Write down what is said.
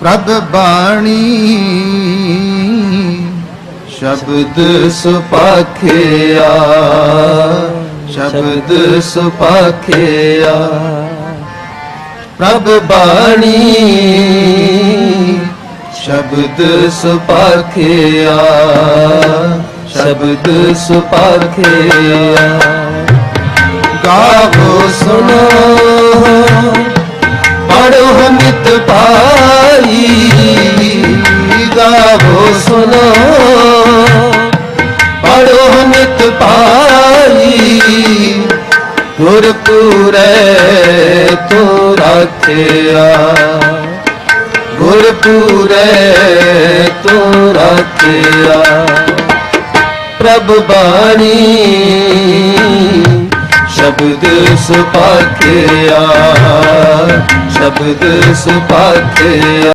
ਪ੍ਰਭ ਬਾਣੀ। ਸ਼ਬਦ ਸੁਪਾਖਿਆ। ਸ਼ਬਦ ਸੁਪਾਖਿਆ। ਪ੍ਰਭ ਬਾਣੀ। ਸ਼ਬਦ ਸੁਪਾਖਿਆ। ਸ਼ਬਦ ਸੁਪਾਖਿਆ। ਗਾਵੋ ਸੁਨੋ ਪੜੋ ਹਮਿਤ ਪਾ ਗਾਵੋ ਸੁਨੋ ਪੜੋ ਨਿਤ ਪਾਈ ਗੁਰਪੂਰੈ ਤੋ ਰਾਖਿਆ। ਗੁਰਪੂਰੈ ਤੋ ਰਾਖਿਆ। ਪ੍ਰਭ ਬਾਣੀ ਸ਼ਬਦ ਸੁਪਾਖਿਆ ਸ਼ਬਦ ਸੁਪਾਖਿਆ।